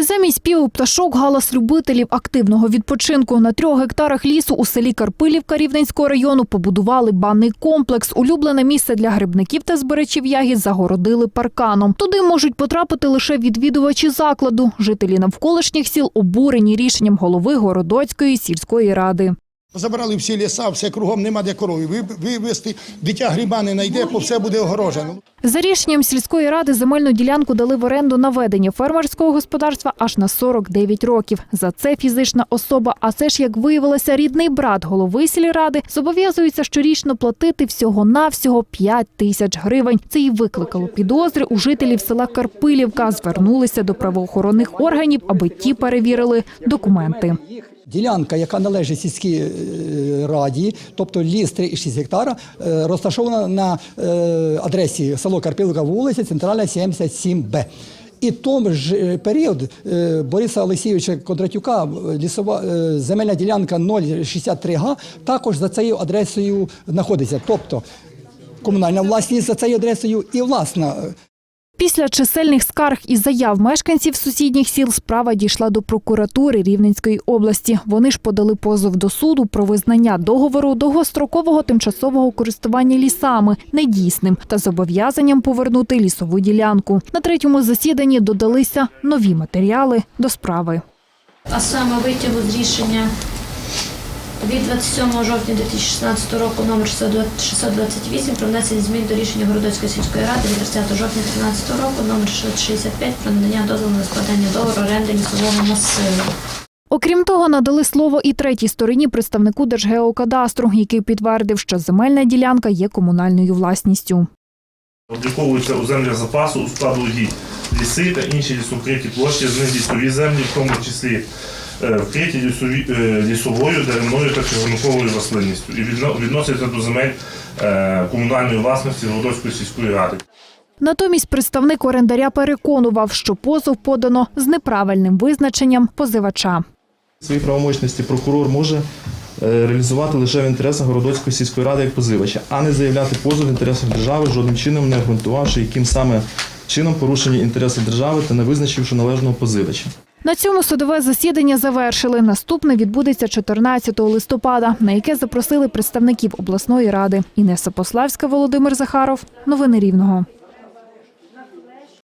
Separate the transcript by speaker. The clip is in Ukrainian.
Speaker 1: Замість співу пташок галас любителів активного відпочинку на трьох гектарах лісу у селі Карпилівка Рівненського району побудували банний комплекс. Улюблене місце для грибників та збирачів ягід загородили парканом. Туди можуть потрапити лише відвідувачі закладу. Жителі навколишніх сіл обурені рішенням голови Городоцької сільської ради.
Speaker 2: Забрали всі ліса, все кругом нема де корови. Ви- Вивезти дитя гриба не знайде, бо все буде огорожено.
Speaker 1: За рішенням сільської ради земельну ділянку дали в оренду на ведення фермерського господарства аж на 49 років. За це фізична особа, а це ж як виявилося, рідний брат голови сільради, зобов'язується щорічно платити всього навсього 5 тисяч гривень. Це і викликало підозри у жителів села Карпилівка. Звернулися до правоохоронних органів, аби ті перевірили документи.
Speaker 3: Ділянка, яка належить сільській е, раді, тобто ліс 3,6 гектара, е, розташована на е, адресі село Карпілка, вулиця Центральна 77Б. І тому ж період Бориса Олексійовича Кондратюка лісова земельна ділянка 063 га також за цією адресою знаходиться. Тобто комунальна власність за цією адресою і власна.
Speaker 1: Після чисельних скарг і заяв мешканців сусідніх сіл справа дійшла до прокуратури Рівненської області. Вони ж подали позов до суду про визнання договору довгострокового тимчасового користування лісами недійсним та зобов'язанням повернути лісову ділянку. На третьому засіданні додалися нові матеріали до справи.
Speaker 4: а саме витягу з рішення від 27 жовтня 2016 року номер 628 про внесення змін до рішення Городоцької сільської ради від 30 жовтня 2013 року номер 665 про надання дозволу на складання договору оренди лісового масиву.
Speaker 1: Окрім того, надали слово і третій стороні представнику Держгеокадастру, який підтвердив, що земельна ділянка є комунальною власністю.
Speaker 5: Обліковуються у землях запасу у складу угідь ліси та інші лісокриті площі, з них лісові землі, в тому числі е, вкриті лісові, е, лісовою, деревною та червониковою рослинністю і відно- відносяться до земель е, комунальної власності Володоцької сільської ради.
Speaker 1: Натомість представник орендаря переконував, що позов подано з неправильним визначенням позивача.
Speaker 6: Свої правомочності прокурор може реалізувати лише в інтересах Городоцької сільської ради як позивача, а не заявляти позов в інтересах держави, жодним чином не обґрунтувавши, яким саме чином порушені інтереси держави та не визначивши належного позивача.
Speaker 1: На цьому судове засідання завершили. Наступне відбудеться 14 листопада, на яке запросили представників обласної ради. Інеса Пославська, Володимир Захаров. Новини Рівного.